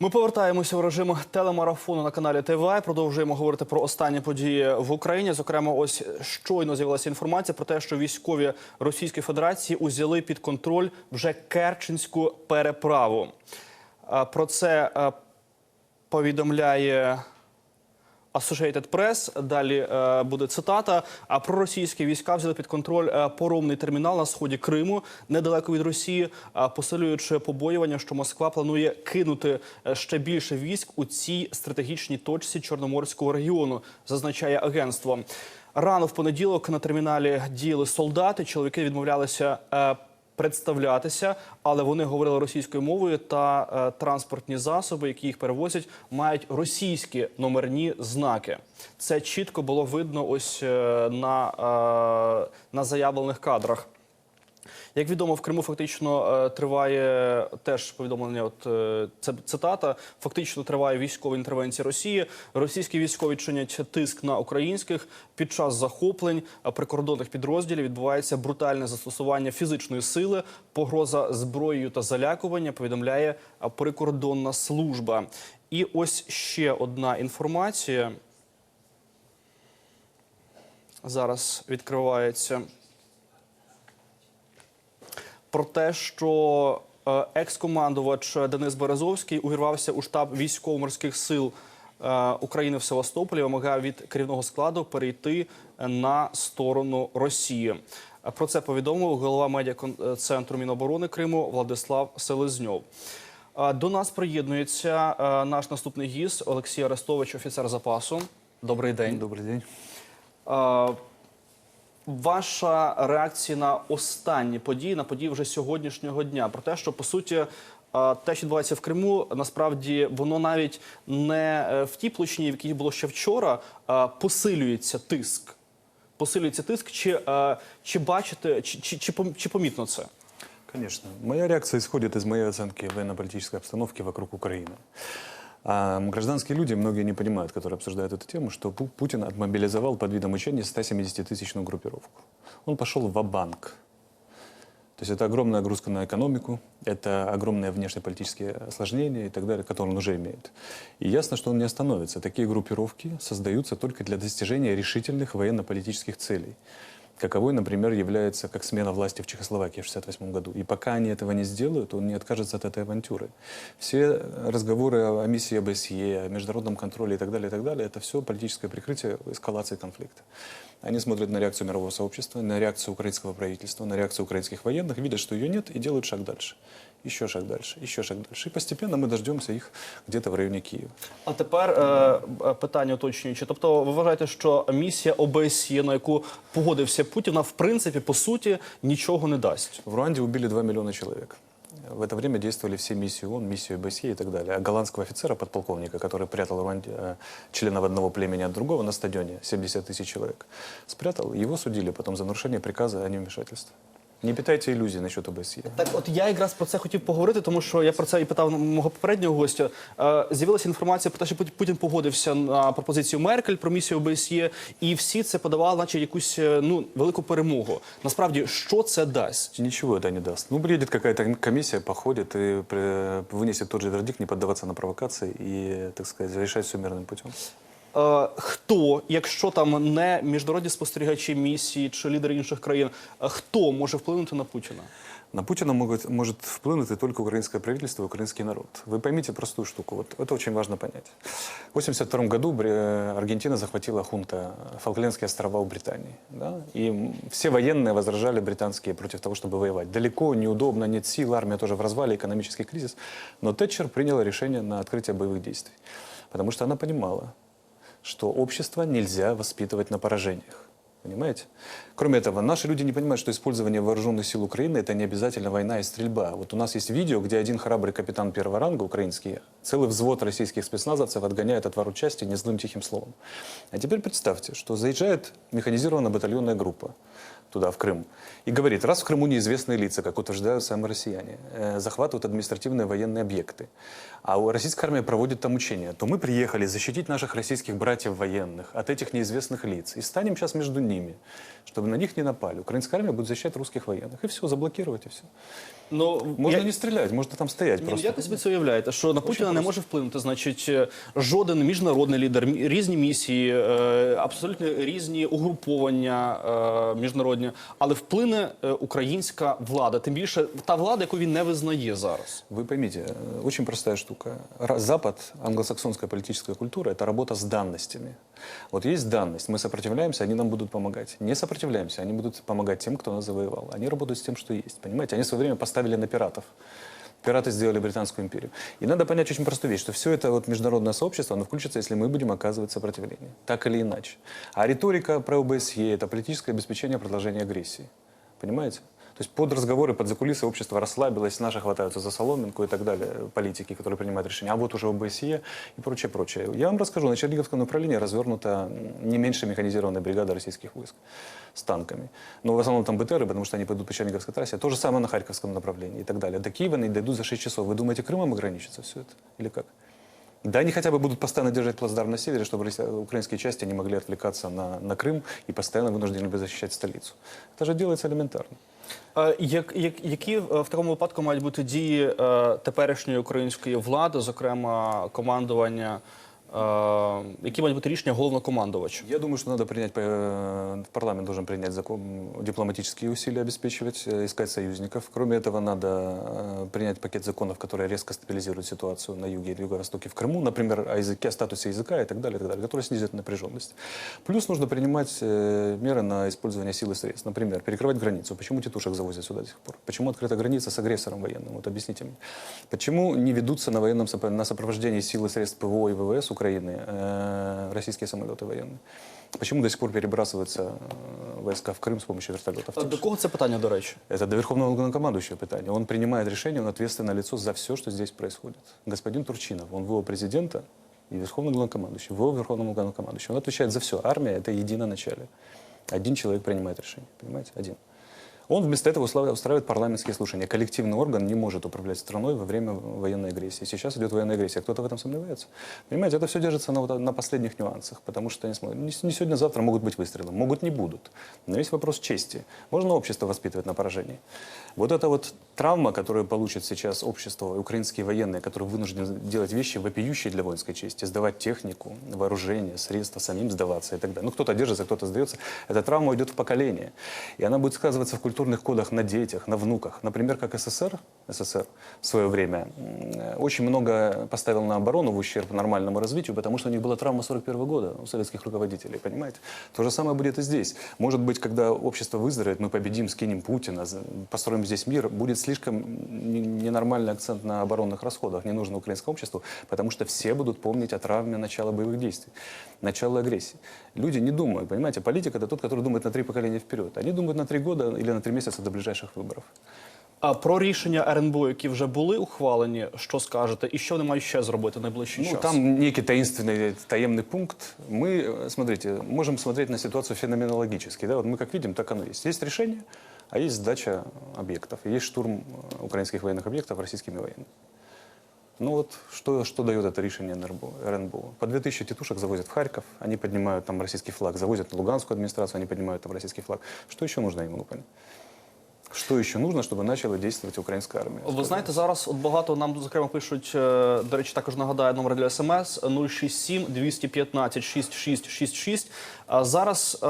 Ми повертаємося в режим телемарафону на каналі ТВ. Продовжуємо говорити про останні події в Україні. Зокрема, ось щойно з'явилася інформація про те, що військові Російської Федерації узяли під контроль вже Керченську переправу. Про це повідомляє Associated Press. Далі е, буде цитата. А проросійські війська взяли під контроль е, поромний термінал на сході Криму, недалеко від Росії, е, посилюючи побоювання, що Москва планує кинути е, ще більше військ у цій стратегічній точці Чорноморського регіону, зазначає агентство. Рано в понеділок на терміналі діяли солдати. Чоловіки відмовлялися. Представлятися, але вони говорили російською мовою та е, транспортні засоби, які їх перевозять, мають російські номерні знаки. Це чітко було видно ось е, на, е, на заявлених кадрах. Як відомо, в Криму фактично е, триває теж повідомлення. От е, це цитата. Фактично триває військова інтервенція Росії. Російські військові чинять тиск на українських під час захоплень прикордонних підрозділів. Відбувається брутальне застосування фізичної сили, погроза зброєю та залякування. Повідомляє прикордонна служба. І ось ще одна інформація. Зараз відкривається про те, що е, екс-командувач Денис Березовський увірвався у штаб військово-морських сил е, України в Севастополі, вимагав від керівного складу перейти на сторону Росії. Про це повідомив голова медіа-центру Міноборони Криму Владислав Селезньов. Е, До нас приєднується наш наступний гість Олексій Арестович, офіцер запасу. Добрий день. Добрый день. Ваша реакція на останні події, на події вже сьогоднішнього дня, про те, що по суті е, те, що відбувається в Криму, насправді воно навіть не е, в тій площині, в якій було ще вчора, посилюється тиск. Посилюється тиск, чи, е, чи бачите, чи, чи, чи, чи помітно це? Конечно. Моя реакция исходит из моей оценки военно-политической обстановки вокруг Украины. А гражданские люди, многие не понимают, которые обсуждают эту тему, что Пу- Путин отмобилизовал под видом учения 170-тысячную группировку. Он пошел в банк То есть это огромная нагрузка на экономику, это огромные внешнеполитические осложнения и так далее, которые он уже имеет. И ясно, что он не остановится. Такие группировки создаются только для достижения решительных военно-политических целей. Каковой, например, является как смена власти в Чехословакии в 1968 году. И пока они этого не сделают, он не откажется от этой авантюры. Все разговоры о миссии ОБСЕ, о международном контроле и так далее, и так далее, это все политическое прикрытие эскалации конфликта. Они смотрят на реакцию мирового сообщества, на реакцию украинского правительства, на реакцию украинских военных, видят, что ее нет, и делают шаг дальше. Еще шаг дальше, еще шаг дальше. И постепенно мы дождемся их где-то в районе Киева. А тепер е, е, питання уточнюючи. Тобто, ви вважаєте, що місія ОБСЄ, на яку погодився Путін, вона в принципі по суті нічого не дасть? В Руанде убили 2 миллиона человек. В это время действовали все миссии ООН, миссии ОБСЕ и так далее. А голландского офицера, подполковника, который прятал в Руанде э, членов одного племени от другого на стадионе, 70 тысяч человек, спрятал, его судили потом за нарушение приказа о невмешательстве. Не питайте иллюзий насчет ОБСЕ. Так, от я якраз про це хотів поговорити, тому що я про це і питав мого попереднього гостя. Е, з'явилася інформація про те, що Пут- Путін погодився на пропозицію Меркель про місію ОБСЄ, і всі це подавали, наче якусь е, ну велику перемогу. Насправді, що це дасть? Ничего это не даст. Ну, приедет какая-то комиссия, походит и при- вынесет тот же вердикт, не поддаваться на провокации и, так сказать, решать все мирным путем. Е, хто, якщо там не міжнародні спостерігачі місії чи лідери інших країн, е, хто може вплинути на Путіна? На Путина могут, может вплинуть только украинское правительство и украинский народ. Вы поймите простую штуку, вот это очень важно понять. В 1982 году Бре- Аргентина захватила хунта Фолклендские острова у Британии. Да? И м, все военные возражали британские против того, чтобы воевать. Далеко, неудобно, нет сил, армия тоже в развале, экономический кризис. Но Тэтчер приняла решение на открытие боевых действий. Потому что она понимала, что общество нельзя воспитывать на поражениях. Понимаете? Кроме этого, наши люди не понимают, что использование вооруженных сил Украины – это не обязательно война и стрельба. Вот у нас есть видео, где один храбрый капитан первого ранга, украинский, целый взвод российских спецназовцев отгоняет от ворот части незлым тихим словом. А теперь представьте, что заезжает механизированная батальонная группа туда, в Крым, и говорит, раз в Крыму неизвестные лица, как утверждают сами россияне, э, захватывают административные военные объекты, а у- российская армия проводит там учения, то мы приехали защитить наших российских братьев военных от этих неизвестных лиц и станем сейчас между ними, чтобы на них не напали. Украинская армия будет защищать русских военных. И все, заблокировать, и все. Ну Можно я- не стрелять, можно там стоять Ні, просто. Як ви собі це уявляєте, що на Путіна не може вплинути? Значить, е, жоден міжнародний лідер, мі- різні місії, е, абсолютно різні угруповання е, міжнародні, але вплине е, українська влада, тим більше та влада, яку він не визнає зараз. Вы поймите, э, очень простая Штука. Запад, англосаксонская политическая культура – это работа с данностями. Вот есть данность, мы сопротивляемся, они нам будут помогать. Не сопротивляемся, они будут помогать тем, кто нас завоевал. Они работают с тем, что есть, понимаете? Они в свое время поставили на пиратов. Пираты сделали Британскую империю. И надо понять очень простую вещь, что все это вот международное сообщество, оно включится, если мы будем оказывать сопротивление. Так или иначе. А риторика про ОБСЕ – это политическое обеспечение продолжения агрессии. Понимаете? То есть под разговоры, под закулисы общество расслабилось, наши хватаются за соломинку и так далее, политики, которые принимают решения. А вот уже ОБСЕ и прочее, прочее. Я вам расскажу, на Черниговском направлении развернута не меньше механизированная бригада российских войск с танками. Но в основном там БТРы, потому что они пойдут по Черниговской трассе. То же самое на Харьковском направлении и так далее. До Киева они дойдут за 6 часов. Вы думаете, Крымом ограничится все это? Или как? Да, они хотя бы будут постоянно держать плацдарм на севере, чтобы украинские части не могли отвлекаться на, на Крым и постоянно вынуждены были защищать столицу. Это же делается элементарно. Е, Як, як, які е, в такому випадку мають бути дії е, теперішньої української влади, зокрема командування, які мають бути рішення головнокомандувача? Я думаю, что надо принять, э, парламент должен принять закон, дипломатические усилия обеспечивать, э, искать союзников. Кроме этого, надо э, принять пакет законов, которые резко стабилизируют ситуацию на юге и юго-востоке в Крыму, например, о языке, о статусе языка и так далее, и так далее, которые снизят напряженность. Плюс нужно принимать э, меры на использование сил и средств. Например, перекрывать границу. Почему тетушек завозят сюда до сих пор? Почему открыта граница с агрессором военным? Вот объясните мне. Почему не ведутся на военном на сопровождении сил и средств ПВО и ВВС Украины э, российские самолеты военные? Почему до сих пор перебрасываются э, войска в Крым с помощью вертолетов? Е, До кого це питання, до речі? Это до верховного главнокомандующего питание. Он принимает решение, он ответственное лицо за все, что здесь происходит. Господин Турчинов, он ВО президента и верховный главнокомандующий, ВО верховному главнокомандующему. Он отвечает за все. Армия – это единоначалие. Один человек принимает решение, понимаете? Один. Он вместо этого устраивает парламентские слушания. Коллективный орган не может управлять страной во время военной агрессии. Сейчас идет военная агрессия. Кто-то в этом сомневается? Понимаете, это все держится на, на последних нюансах, потому что не не сегодня-завтра могут быть выстрелы, могут не будут. Но есть вопрос чести. Можно общество воспитывать на поражении? Вот эта вот травма, которую получит сейчас общество, украинские военные, которые вынуждены делать вещи вопиющие для воинской чести, сдавать технику, вооружение, средства, самим сдаваться и так далее. Ну, кто-то держится, кто-то сдается. Эта травма уйдет в поколение. И она будет сказываться в культурных кодах на детях, на внуках. Например, как СССР, СССР в свое время очень много поставил на оборону в ущерб нормальному развитию, потому что у них была травма 41 года у советских руководителей, понимаете? То же самое будет и здесь. Может быть, когда общество выздоровеет, мы победим, скинем Путина, построим здесь мир, будет слишком не- ненормальный акцент на оборонных расходах, не нужно украинскому обществу, потому что все будут помнить о травме начала боевых действий, начала агрессии. Люди не думают, понимаете, политик это тот, который думает на три поколения вперед. Они думают на три года или на три месяца до ближайших выборов. А про рішення РНБО, які вже були ухвалені, що скажете, і що вони мають ще зробити найближчий Ну, час? там некий таинственный, таемный пункт. Мы, э, смотрите, можем смотреть на ситуацию феноменологически. Да? Вот мы как видим, так оно есть. Есть решение, а есть сдача объектов. И есть штурм э, украинских военных объектов российскими военными. Ну вот, что, что дает это решение РНБО? По 2000 тетушек завозят в Харьков, они поднимают там российский флаг, завозят на Луганскую администрацию, они поднимают там российский флаг. Что еще нужно, я не могу понять? Что еще нужно, чтобы начала действовать украинская армия? Ви знаєте, зараз от багато нам зокрема пишуть. е, До речі, також нагадаю номер для смс 067 215 6666. А зараз е,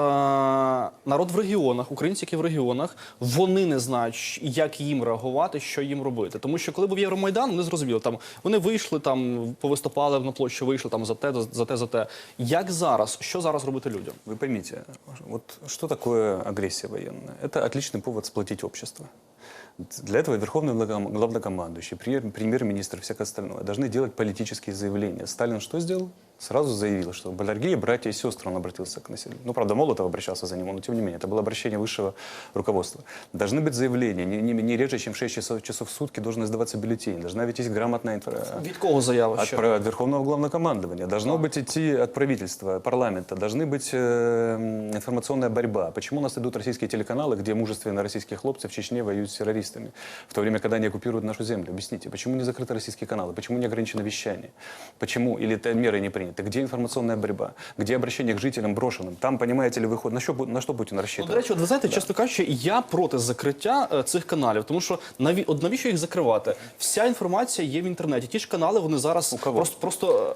народ в регіонах, українці, які в регіонах, вони не знають, щ- як їм реагувати, що їм робити. Тому що коли був Євромайдан, вони зрозуміли, там вони вийшли, там повиступали на площі, вийшли там за те, за те, за те. Як зараз? Що зараз робити людям? Вы поймите, вот что такое агрессия военная? Это отличный повод сплотить общество. Для этого верховный главном- главнокомандующий, премьер- премьер-министр и всякое остальное должны делать политические заявления. Сталин что сделал? Сразу заявил, что дорогие братья и сестры, он обратился к населению. Ну, правда, Молотов обращался за ним, но тем не менее, это было обращение высшего руководства. Должны быть заявления, не, не- не реже, чем 6 часов, часов в сутки должен издаваться бюллетень, должна вестись грамотная информация. Від кого заява? От, про- от Верховного Главнокомандования. Должно быть идти от правительства, парламента. Должны быть э, информационная борьба. Почему у нас идут российские телеканалы, где мужественные российские хлопцы в Чечне воюют с террористами, в то время, когда они оккупируют нашу землю? Объясните, почему не закрыты российские каналы? Почему не ограничено вещание? Почему? Или меры не приняты? Где информационная борьба? Где обращение к жителям брошенным? Там, понимаете ли, выход. На что, Бу- на что Путин Ну, рассчитывал? до речі, от ви знаєте, чесно кажучи, я проти закриття е, цих каналів, тому що наві... от навіщо їх закривати? Вся інформація є в інтернеті. Ті ж канали вони зараз кого? просто просто.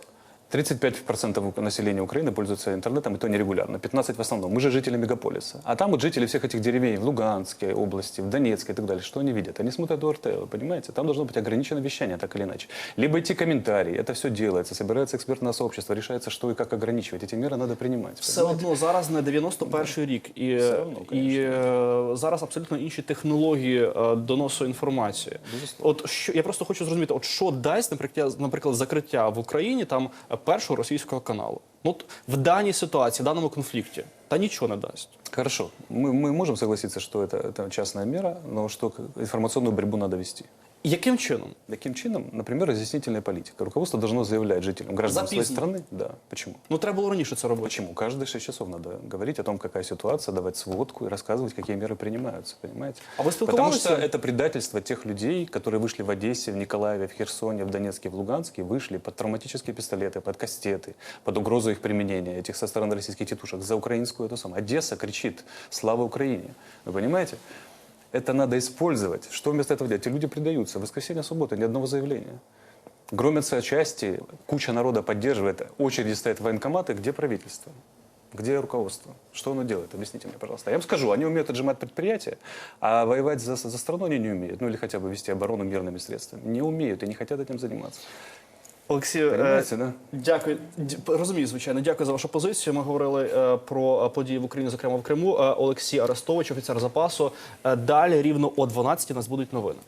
е, 35% населения Украины пользуются интернетом, и то нерегулярно. 15% в основном. Мы же жители мегаполиса. А там вот жители всех этих деревень в Луганской области, в Донецкой и так далее, что они видят? Они смотрят ОРТ, вы понимаете? Там должно быть ограничено вещание, так или иначе. Либо идти комментарии, это все делается, собирается экспертное сообщество, решается, что и как ограничивать. Эти меры надо принимать. Все понимаете? одно зараз не 91 рік, і, Все одно, і е, зараз абсолютно інші технології е, доносу інформації. От що я просто хочу зрозуміти, от що дасть, наприклад, наприклад, закриття в Україні там е, першого російського каналу. Ну от в даній ситуації, в даному конфлікті, та нічого не дасть. Хорошо. Мы, мы можем согласиться, что это, это частная мера, но что к- информационную борьбу надо вести. Яким чином? Таким чином, например, разъяснительная политика. Руководство должно заявлять жителям, гражданам своей Записано. страны. Да. Почему? Ну треба було раніше це робити. Почему? Каждые 6 часов надо говорить о том, какая ситуация, давать сводку и рассказывать, какие меры принимаются, понимаете? А вы Потому что это предательство тех людей, которые вышли в Одессе, в Николаеве, в Херсоне, в Донецке, в Луганске, вышли под травматические пистолеты, под кастеты, под угрозу их применения, этих со стороны российских тетушек, за украинскую эту самую. Одесса кричит «Слава Украине!» Вы понимаете? Это надо использовать. Что вместо этого делать? Эти люди предаются. Воскресенье, суббота, ни одного заявления. Громятся части, куча народа поддерживает, очереди стоят военкоматы. Где правительство? Где руководство? Что оно делает? Объясните мне, пожалуйста. Я вам скажу, они умеют отжимать предприятия, а воевать за, за страну они не умеют. Ну или хотя бы вести оборону мирными средствами. Не умеют и не хотят этим заниматься. Олексій, е, да? дякую. Д- Розумію, звичайно. Дякую за вашу позицію. Ми говорили е, про е, події в Україні, зокрема в Криму. Е, Олексій Арестович, офіцер запасу. Е, Далі рівно о 12 у нас будуть новини.